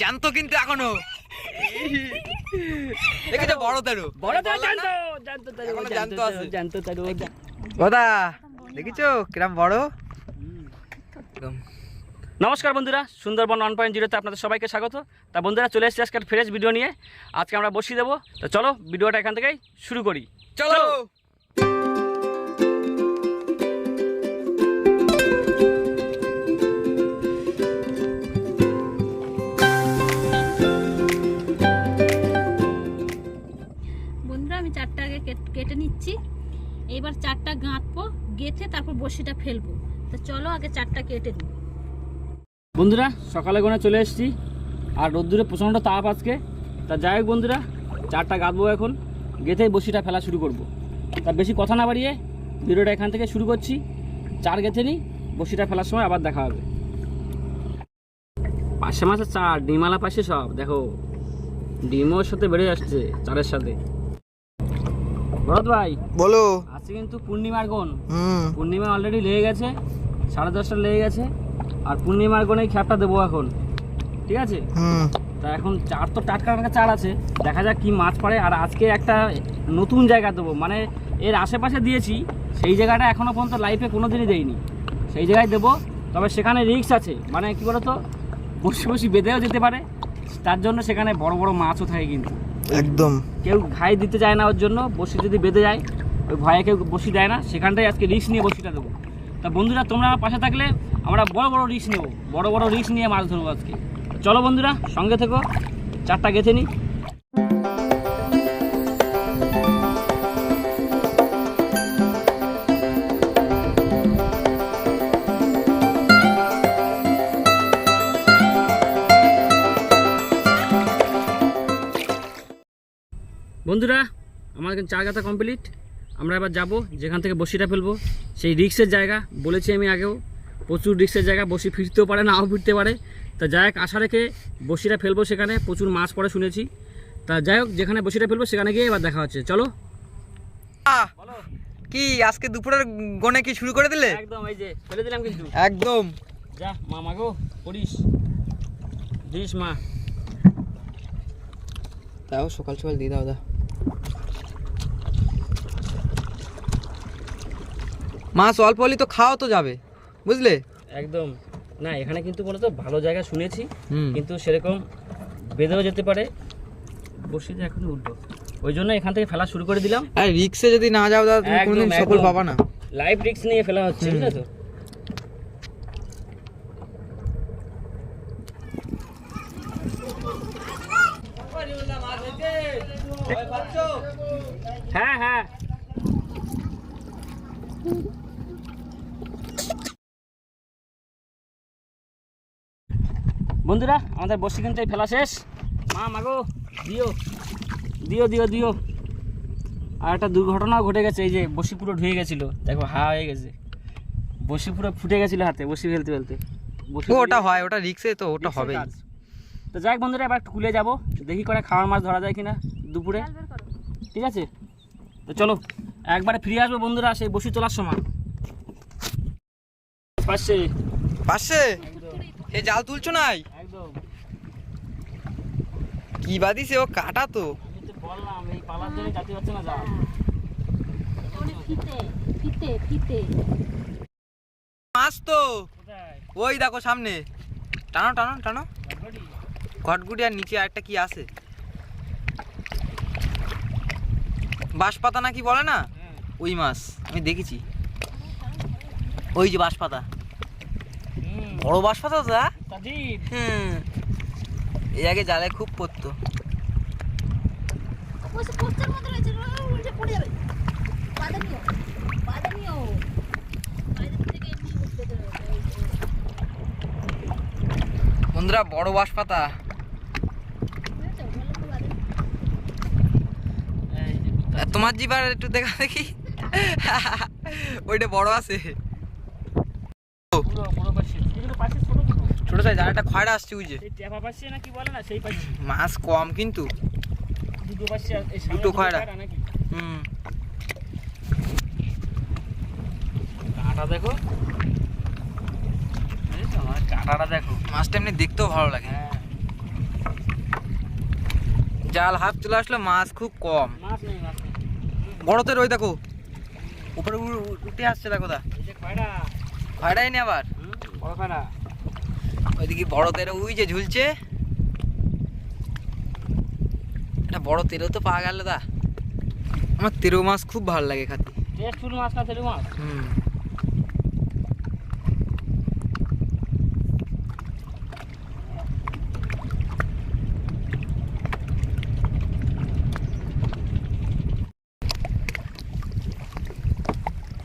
জ্যান্ত কিন্তু এখনও। দেখেছ বড় তেরো। বড় তো বললাম না? জানতো জানতো তারু এখনও জানতো আছে। জানতো তারু। দাদা দেখেছ? কিরম বড়। একদম। নমস্কার বন্ধুরা সুন্দরবন ওয়ান পয়েন্ট জিরোতে আপনাদের সবাইকে স্বাগত। তা বন্ধুরা চলে এসেছি আজকের ফ্রেশ ভিডিও নিয়ে। আজকে আমরা বসিয়ে দেবো। তো চলো ভিডিওটা এখান থেকেই শুরু করি। চলো। নিচ্ছি এবার চারটা গাঁথবো, গেথে তারপর বসিটা ফেলব। তো চলো আগে চারটা কেটে নিই বন্ধুরা, সকালে গোনে চলে এসেছি। আর রোদ্দুরে প্রচণ্ড তাপ আজকে। তা যাই হোক বন্ধুরা, চারটা গাঁথবো এখন। গেথেই বসিটা ফেলা শুরু করব। তা বেশি কথা না বাড়িয়ে ভিডিওটা এখান থেকে শুরু করছি। চার গেথে নিই বসিটা ফেলার সময় আবার দেখা হবে। পাশে মাসে চার ডিমালা পাশে সব। দেখো ডিমোর সাথে বেড়ে আসছে চারের সাথে। ভরত ভাই। বলো। আজকে কিন্তু পূর্ণিমার গণ। পূর্ণিমা অলরেডি লেগে গেছে সাড়ে দশটা লেগে গেছে আর পূর্ণিমার গনেই খ্যাপটা দেবো এখন। ঠিক আছে? তা এখন চার তো টাটকা টাটকা চার আছে দেখা যাক কি মাছ পড়ে। আর আজকে একটা নতুন জায়গা দেবো মানে এর আশেপাশে দিয়েছি সেই জায়গাটা এখনও পর্যন্ত লাইফে কোনো দিনই দেয়নি সেই জায়গায় দেবো তবে সেখানে রিস্ক আছে মানে কী বলতো বসে বসে বেঁধেও যেতে পারে তার জন্য সেখানে বড় বড় মাছও থাকে কিন্তু। একদম। কেউ ঘাই দিতে চায় না ওর জন্য, বসি যদি বেঁধে যায়, ওই ভয়ে কেউ বসি দেয় না সেখানটাই আজকে রিস্ক নিয়ে বসিটা দেবো। তা বন্ধুরা, তোমরা আমার পাশে থাকলে আমরা বড় বড় রিস্ক নেব, বড় বড় রিস্ক নিয়ে মাছ ধরবো আজকে। চলো বন্ধুরা, সঙ্গে থেকো, চারটা গেছে নিই বন্ধুরা আমার কিন্তু চার গাথা কমপ্লিট আমরা এবার যাব যেখান থেকে বসিটা ফেলব। সেই রিক্সের জায়গা বলেছি আমি আগেও প্রচুর রিক্সের জায়গা বসি ফিরতেও পারে নাও ফিরতে পারে। তা যাই হোক আশা রেখে বসিটা ফেলব সেখানে প্রচুর মাছ পড়ে শুনেছি। তা যাই হোক যেখানে বসিটা ফেলব সেখানে গিয়ে এবার দেখা হচ্ছে। চলো। কি আজকে দুপুরের গনে কি শুরু করে দিলে? একদম এই যে ফেলে দিলাম কিন্তু। একদম। যা মা মাগো করিস দিস মা। তাও সকাল সকাল দিয়ে দাও দা মাছ অল্প হলেই তো খাওয়া তো যাবে বুঝলে? একদম। না এখানে কিন্তু বলতো ভালো জায়গা শুনেছি কিন্তু সেরকম বেঁধেও যেতে পারে। বসে যে এখন উল্টো ওই জন্য এখান থেকে ফেলা শুরু করে দিলাম। আর রিক্সে যদি না যাও দাদা তুমি কোনোদিন সফল পাবা না। লাইভ রিক্স নিয়ে ফেলা হচ্ছে বুঝলে তো? হ্যাঁ হ্যাঁ। বন্ধুরা আমাদের বসি কিন্তু এই ফেলা শেষ। মা মাগো দিও। দিও দিও দিও। আর একটা দুর্ঘটনাও ঘটে গেছে এই যে বসি পুরো ঢুয়ে গেছিল। দেখো হা হয়ে গেছে। বসি পুরো ফুটে গেছিল হাতে বসি ফেলতে ফেলতে। বসি ওটা হয় ওটা রিক্সে তো ওটা হবে হবেই। তো যাই হোক বন্ধুরা এবার কুলে যাব। দেখি করে খাওয়ার মাছ ধরা যায় কিনা দুপুরে। ঠিক আছে? তো চলো একবারে ফিরে আসব বন্ধুরা সেই বসি তোলার সময়। পাশে। পাশে? এ জাল তুলছো নাই? একদম। কি বাদিছে ও কাটা তো। বললাম এই পালার জন্য যাতে পারছে না যা ফিতে ফিতে ফিতে মাছ তো। ওই দেখো সামনে। টানো টানো টানো? ঘটগুটি আর নিচে একটা কি আছে? বাঁশপাতা না কি বলে না? হ্যাঁ ওই মাছ আমি দেখেছি। ওই যে বাঁশপাতা। বড় বাঁশপাতা তো দা হুম। এই আগে জালে খুব পড়তো। বসে বড় মতো রয়েছে ও, উল্টে পড়ে যাবে বাধা নিও বাধা নিও বাইরে থেকে এমনি উঠতে দেবে বন্ধুরা বড় বাঁশপাতা বুঝেছ? ভালো করে বাধা নিও। এই যে কোথায়? আর তোমার জিবার একটু দেখা দেখি। ওইটা বড় আছে। ছোট ছোট ছোট সাইজ আর একটা খয়রা আসছে ওই যে। মাছ কম কিন্তু। দুটো খয়রা। হুম। কাঁটা দেখো। কাঁটাটা দেখো। মাছটা এমনি দেখতেও ভালো লাগে। হ্যাঁ। জাল হাফ চলে আসলো মাছ খুব কম। মাছ নেই মাছ নেই রই ওই দেখো। উপরে উঠে আসছে দেখো দা। এই যে খয়রা ভাড়াই নি আবার। বড় খয়রা ওইদিকে বড় তেরো উই যে ঝুলছে। এটা বড় তেরো তো পাওয়া গেল দা। আমার তেরো মাছ খুব ভালো লাগে খাতে। টেস্টফুল মাছ না তেলু মাছ? হুম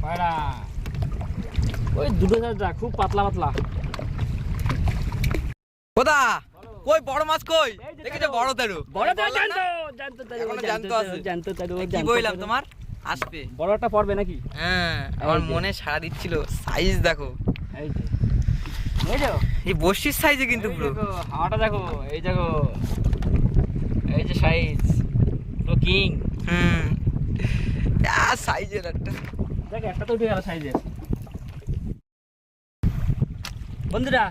খয়রা ওই দুটো যা খুব পাতলা পাতলা। কোদা কই বড় মাছ কই? দেখেছ বড় তেরো? বড় তো বললাম না? জানতো জানতো তেরু আছে। জানতো তেরু কি বললাম তোমার? আসবে। বড়টা পড়বে নাকি? হ্যাঁ আমার মনে সাড়া দিচ্ছিল। সাইজ দেখো। এই যে। এই বর্ষির সাইজে কিন্তু পুরো। হাওয়াটা দেখো এই দেখো। এই যে সাইজ। পুরো কিং। হুম। সাইজের একটা। দেখ একটা তো উঠে গেল সাইজের। বন্ধুরা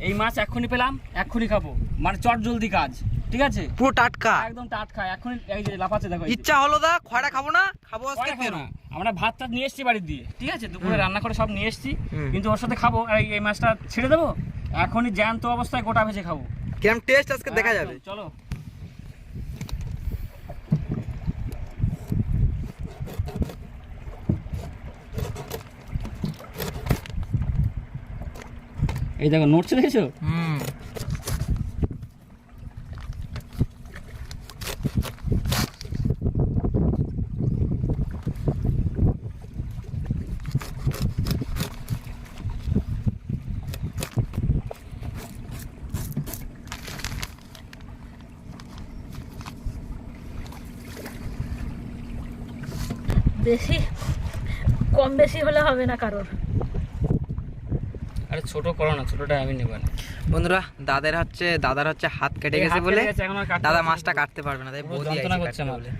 এই মাছ এক্ষুনি পেলাম এক্ষুনি খাব। মানে চট জলদি কাজ ঠিক আছে? পুরো টাটকা। একদম টাটকা এক্ষুনি এই যে লাফাচ্ছে দেখো ইচ্ছা হলো দা খয়রা খাব না খাব আজকে না। আমরা ভাত টাত নিয়ে এসেছি বাড়ি দিয়ে ঠিক আছে? দুপুরে রান্না করে সব নিয়ে এসেছি কিন্তু ওর সাথে খাব আর এই- এই মাছটা ছেড়ে দেবো? এখনই জ্যান্ত অবস্থায় গোটা ভেজে খাব। কিরম টেস্ট আজকে দেখা যাবে। চলো। এই দেখো নড়ছে দেখেছ হুম। বেশি কম বেশি হলে হবে না কারোর। ছোট করো না ছোটটা আমি নেব না। বন্ধুরা দাদার হচ্ছে দাদার হচ্ছে হাত কেটে গেছে বলে দাদা মাছটা কাটতে পারবে না তাই যন্ত্রণা করছে আমার। বলে।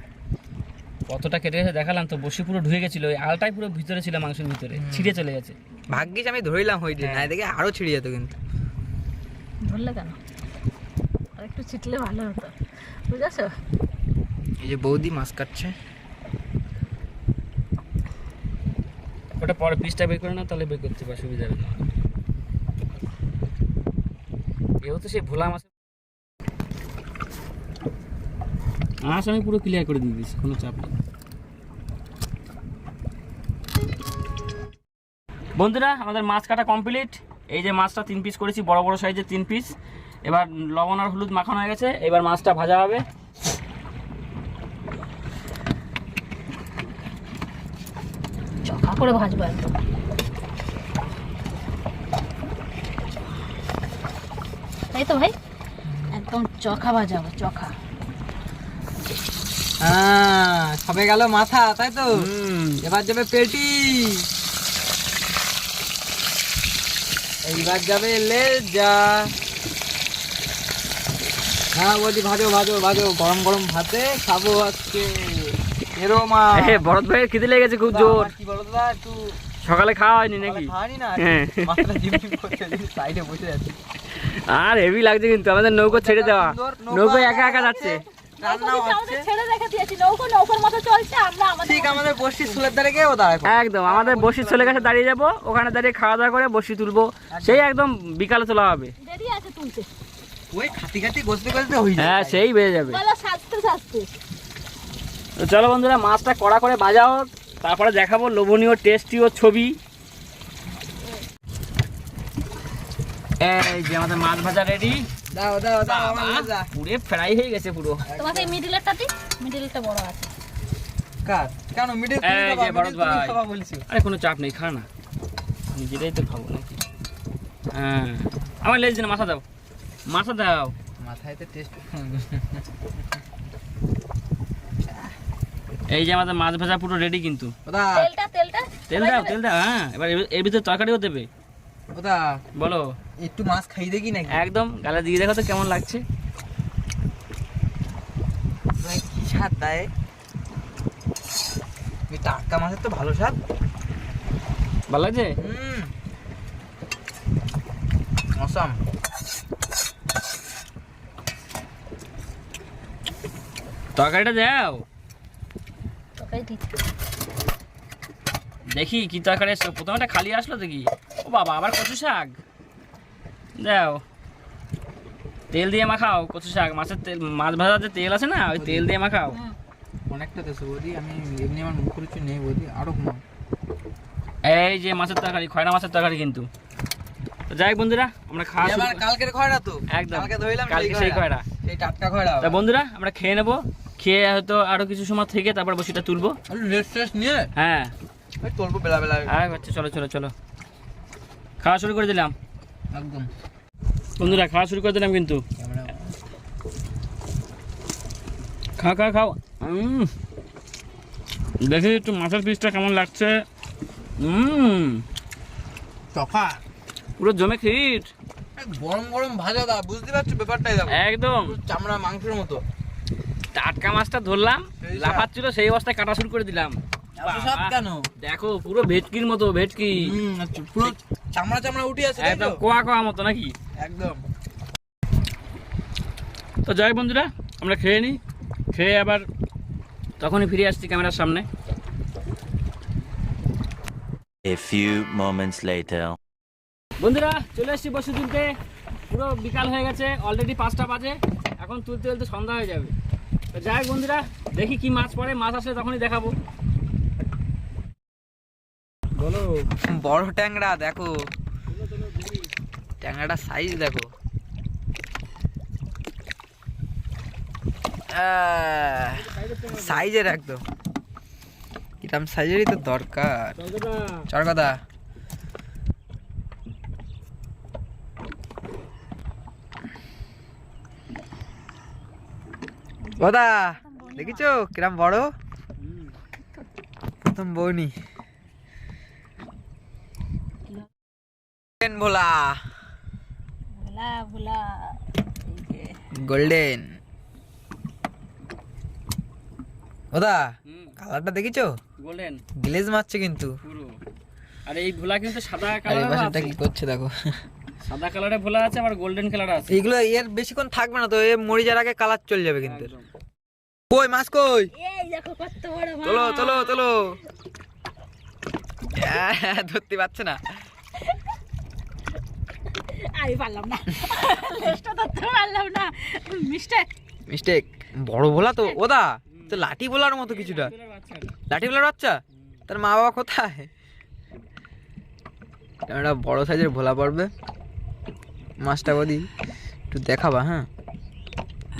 কতটা কেটে গেছে দেখালাম তো বসি পুরো ঢুকে গেছিল ওই আলটাই পুরো ভিতরে ছিল মাংসের ভিতরে ছিঁড়ে চলে গেছে। ভাগ্যিস আমি ধরিলাম হইলে হ্যাঁ। না দেখে আরও ছিড়ে যেত কিন্তু। ধরলে কেন? আর একটু ছিটলে ভালো হতো। বুঝেছ? এই যে বৌদি মাছ কাটছে। ওটা পরে পিসটা বের করে না তাহলে বের করতে পারবে সুবিধা হবে না এও তো সেই ভোলা মাছ মাছ আমি পুরো ক্লিয়ার করে দিয়ে দিচ্ছি কোনো চাপ নেই। বন্ধুরা আমাদের মাছ কাটা কমপ্লিট এই যে মাছটা তিন পিস করেছি বড় বড় সাইজের তিন পিস এবার লবণ আর হলুদ মাখানো হয়ে গেছে এবার মাছটা ভাজা হবে। চখা করে ভাজবো একদম। তাই তো ভাই? একদম চখা ভাজাবো চখা। হ্যাঁ সবে গেল মাথা তাই তো? এবার যাবে পেটি। এইবার যাবে লেজা। হ্যাঁ বৌদি ভাজো ভাজো ভাজো গরম গরম ভাতে খাব আজকে। এরো মা। ভরত ভাইয়ের খিদে লেগেছে খুব জোর। কি বলো দাদা একটু সকালে খাওয়া হয়নি নাকি? খাওয়ানি না হ্যাঁ। মাথাটা জিম জিম করছে সাইডে বসে যাচ্ছে আর হেভি লাগছে কিন্তু আমাদের নৌকো ছেড়ে দেওয়া। নৌকো একা একা যাচ্ছে। রান্নাও হচ্ছে। ছেড়ে রেখে দিয়েছি নৌকো নৌকোর মতো চলছে আমরা আমাদের ঠিক আমাদের বসি সুলের ধারে গিয়ে ও দাঁড়ায় একদম আমাদের বসির ছেলে কাছে দাঁড়িয়ে যাব ওখানে দাঁড়িয়ে খাওয়া দাওয়া করে বসি তুলবো। সেই একদম বিকালে তোলা হবে। হয়ে হ্যাঁ সেই বেড়ে যাবে। চলো বন্ধুরা মাছটা কড়া করে হোক তারপরে দেখাবো লোভনীয় টেস্টি ও ছবি। এই যে আমাদের মাছ ভাজা রেডি দাও দাও দাও আমার পুরে ফ্রাই হয়ে গেছে পুরো। তোমাকে মিডিলেরটা দি মিডিলটা বড় আছে। কার? কেন? মিডিল এই তুমি যে ভরত ভাই। খাবা বলছো। আরে কোনো চাপ নেই খা না। নিজেরাই তো খাব নাকি? হ্যাঁ। আমার লেজ দিন মাথা দাও। মাথা দাও। মাথায় তো টেস্ট এই যে আমাদের মাছ ভাজা পুরো রেডি কিন্তু। তেলটা তেলটা? তেল দাও তেল দাও হ্যাঁ। এবার এর ভিতরে তরকারিও দেবে। ওদা বলো। একটু মাছ খাই দেখি নাকি? একদম গালে দিয়ে দেখো তো কেমন লাগছে। কি স্বাদ দেয় টাটকা মাছের তো ভালো স্বাদ। ভালো লাগছে? হুম। অসাম। তরকারিটা দাও। তরকারি দিচ্ছি। দেখি কি তরকারি এসছে প্রথমে একটা খালি আসলো দেখি। ও বাবা আবার কচু শাক? দাও। তেল দিয়ে মাখাও কচু শাক। মাছের তেল মাছ ভাজার যে তেল আছে না ওই তেল দিয়ে মাখাও। অনেকটা দেশে বৌদি আমি এমনি আমার মুখ রুচি নেই বৌদি আরও কমাও এই যে মাছের তরকারি খয়না মাছের তরকারি কিন্তু। যাই বন্ধুরা আমরা খাওয়া এবার কালকের খয়রা তো। একদম। কালকে ধইলাম কালকে সেই খয়রা। সেই টাটকা খয়রা তা বন্ধুরা আমরা খেয়ে নেব। খেয়ে হয়তো আরও কিছু সময় থেকে তারপর বসিটা তুলবো। রেস্ট টেস্ট নিয়ে? হ্যাঁ। তুলবো বেলা বেলা। আর চলো চলো চলো। খাওয়া শুরু করে দিলাম। একদম। বন্ধুরা খাওয়া শুরু করে দিলাম কিন্তু। খাও খাও খাও। দেখি একটু মাছের পিসটা কেমন লাগছে। পুরো জমে খিট গরম গরম ভাজা দা বুঝতে পারছ ব্যাপারটাই একদম। চামড়া মাংসের মতো। টাটকা মাছটা ধরলাম। লাফাচ্ছিল সেই অবস্থায় কাটা শুরু করে দিলাম। দেখো পুরো ভেটকির মতো ভেটকি। আচ্ছা, পুরো চামড়া চামড়া উঠে আছে একদম কোয়া কোয়া মতো নাকি? একদম। তো যাই বন্ধুরা আমরা খেয়ে নিই খেয়ে আবার তখনই ফিরে আসছি ক্যামেরার সামনে। A few moments later. বন্ধুরা চলে এসেছি বসে তুলতে পুরো বিকাল হয়ে গেছে অলরেডি পাঁচটা বাজে। এখন তুলতে তুলতে সন্ধ্যা হয়ে যাবে। তো যাই বন্ধুরা দেখি কি মাছ পড়ে মাছ আসলে তখনই দেখাবো। বলো। বড় ট্যাংরা দেখো। ট্যাংরাটা সাইজ দেখো। সাইজের একদম। কিরম সাইজেরই তো দরকার। চরকাদা দাদা দেখিছো কিরম বড়? প্রথম বউনি ভোলা ভোলা ভোলা গোল্ডেন ওদা কালারটা দেখিছো? গোল্ডেন গ্লেজ মারছে কিন্তু। পুরো। আর এই ভোলা কিন্তু সাদা আর কালার পাশেরটা কি করছে দেখো। সাদা কালারে ভোলা আছে আবার গোল্ডেন কালার আছে। এগুলো এর বেশিক্ষণ থাকবে না তো এ মরি যাওয়ার আগে কালার চলে যাবে কিন্তু। কই মাছ কই? এই দেখো কত বড় মাছ। তোলো তোলো। আহ, ধরতে পারছে না। আমি পারলাম না। লেজটা ধরতে পারলাম না। মিস্টেক। মিস্টেক। বড় ভোলা তো ওদা তো লাঠি ভোলার মতো কিছুটা। লাঠি ভোলার বাচ্চা? তার মা বাবা কোথায়? একটা বড় সাইজের ভোলা পড়বে। মাছটা বদি একটু দেখাবা হ্যাঁ?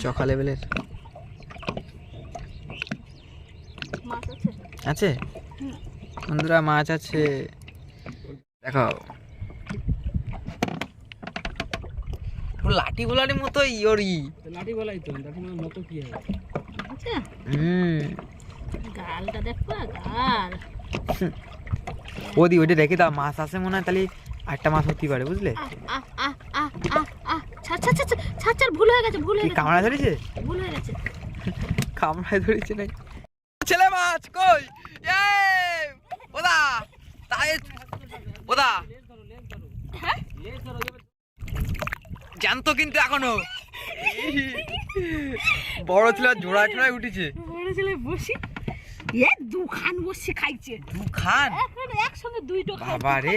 চখা লেভেলের। আছে? আছে? বন্ধুরা মাছ আছে। দেখাও। পুরো লাঠি ভোলার মতো ইয়রি। লাঠি বলাই তো লাঠি মানে মতো কি হয়। আছে হুম। গালটা দেখো গাল। ওদি ওইটা রেখে দাও মাছ আছে মনে হয় তাহলে আটটা মাছ হতে পারে বুঝলে? ভুল হয়ে গেছে ভুল হয়ে গেছে। কামড়া ধরেছে? ভুল হয়ে গেছে। কামড়ায় ধরেছে নাই ছেলে মাছ কই? এই ওদা তাই ওদা। জানতো কিন্তু এখনও। বড় ছিল জোড়া টোড়ায় উঠেছে। বড় ছেলে বসি এ দুখান বসি খাইছে। দু খান এখন একসঙ্গে দুইটো খাই বাবা রে।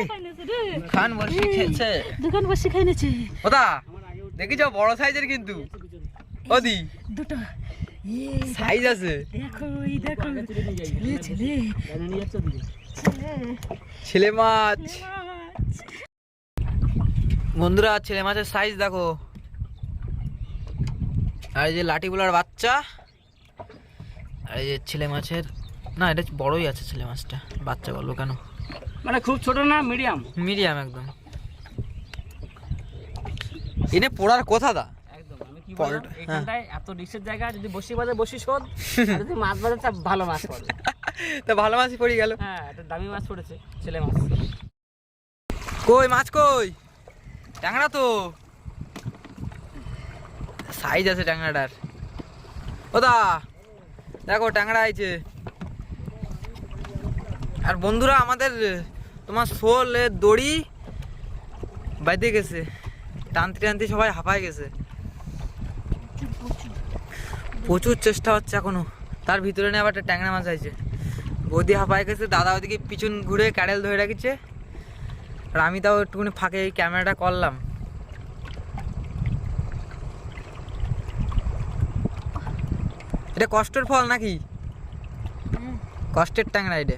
খান বসে খেয়েছে। দুখান বসি খাই নিয়েছে। ওদা দেখিছো বড় সাইজের কিন্তু। ওদি। দুটো। সাইজ আছে। দেখো এই দেখো। ছেলে ছেলে। ছেলে মাছ। বন্ধুরা ছেলে মাছের সাইজ দেখো। আর এই যে লাঠি বোলার বাচ্চা আর এই যে ছেলে মাছের না এটা বড়ই আছে ছেলে মাছটা বাচ্চা বলব কেন? মানে খুব ছোট না মিডিয়াম মিডিয়াম একদম। এনে পড়ার কথা দা। এখানটায় এত রিক্সের জায়গা যদি বসি বাজে বসি শোধ যদি মাছ বাজে তা ভালো মাছ পড়ে। তা ভালো মাছই পড়ে গেল। হ্যাঁ দামি মাছ পড়েছে ছেলে মাছ। কই মাছ কই? ট্যাংরা তো। সাইজ আছে ট্যাংরাটার। ওদা দেখো ট্যাংরা আইছে। আর বন্ধুরা, আমাদের, তোমার শোল দড়ি বাইতে গেছে। টানতে টানতে সবাই হাঁপায় গেছে। প্রচুর চেষ্টা হচ্ছে এখনও। তার ভিতরে নিয়ে আবার একটা ট্যাংরা মাছ আছে বৌদি হাঁপায় গেছে, দাদা ওদিকে পিছন ঘুরে ক্যাডেল ধরে রেখেছে। আর আমি তাও একটুখানি ফাঁকে এই ক্যামেরাটা করলাম। এটা কষ্টের ফল নাকি? কষ্টের ট্যাংরা এটা।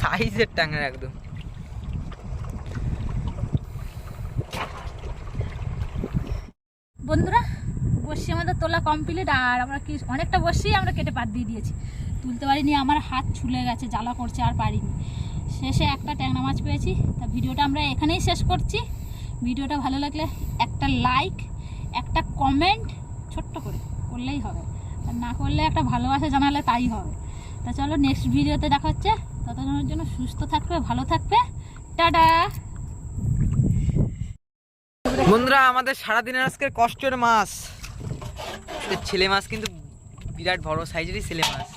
সাইজের ট্যাংরা একদম। বন্ধুরা বসি আমাদের তোলা কমপ্লিট আর আমরা কি অনেকটা বসি আমরা কেটে পাত দিয়ে দিয়েছি। তুলতে পারিনি আমার হাত ছুলে গেছে জ্বালা করছে আর পারিনি। শেষে একটা ট্যাংরা মাছ পেয়েছি। তা ভিডিওটা আমরা এখানেই শেষ করছি। ভিডিওটা ভালো লাগলে একটা লাইক একটা কমেন্ট ছোট্ট করে করলেই হবে। আর না করলে একটা ভালোবাসা জানালে তাই হবে। তা চলো নেক্সট ভিডিওতে দেখা হচ্ছে। ততক্ষণের জন্য সুস্থ থাকবে, ভালো থাকবে। টাটা! বন্ধুরা, আমাদের সারাদিনের আজকের কষ্টের মাছ। ছেলে মাছ কিন্তু বিরাট বড় সাইজেরই ছেলে মাছ।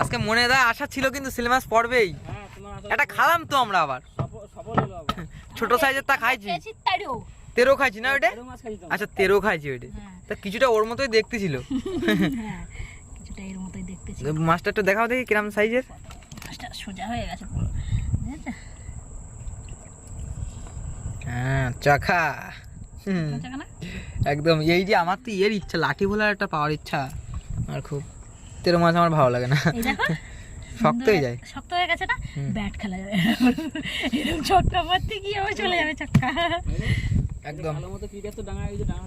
আজকে মনে দেয় আশা ছিল কিন্তু মাছ পড়বেই। হ্যাঁ এটা খালাম তো আমরা আবার। ছোট সাইজের তা খাইছি। তেরো। খাইছি না ওইটা। আচ্ছা তেরো খাইছি ওইটা। হ্যাঁ। তা কিছুটা ওর মতোই দেখতে ছিল হ্যাঁ কিছুটা এর মতোই দেখতেছি মাছটা একটু দেখাও দেখি কিরম সাইজের। মাছটা সোজা হয়ে গেছে হ্যাঁ চাকা। একদম এই যে আমার তো ইয়ের ইচ্ছা লাঠি ভোলার একটা পাওয়ার ইচ্ছা। আর খুব তেরো মাছ আমার ভালো লাগে না। শক্ত হয়ে যায়। শক্ত হয়ে গেছে না? ব্যাট খেলা যাবে এরকম ছক্কা মারতে গিয়ে আবার চলে যাবে ছক্কা। একদম। ভালো মতো ক্রিকেট তো ডাঙা এই যে ডাঙা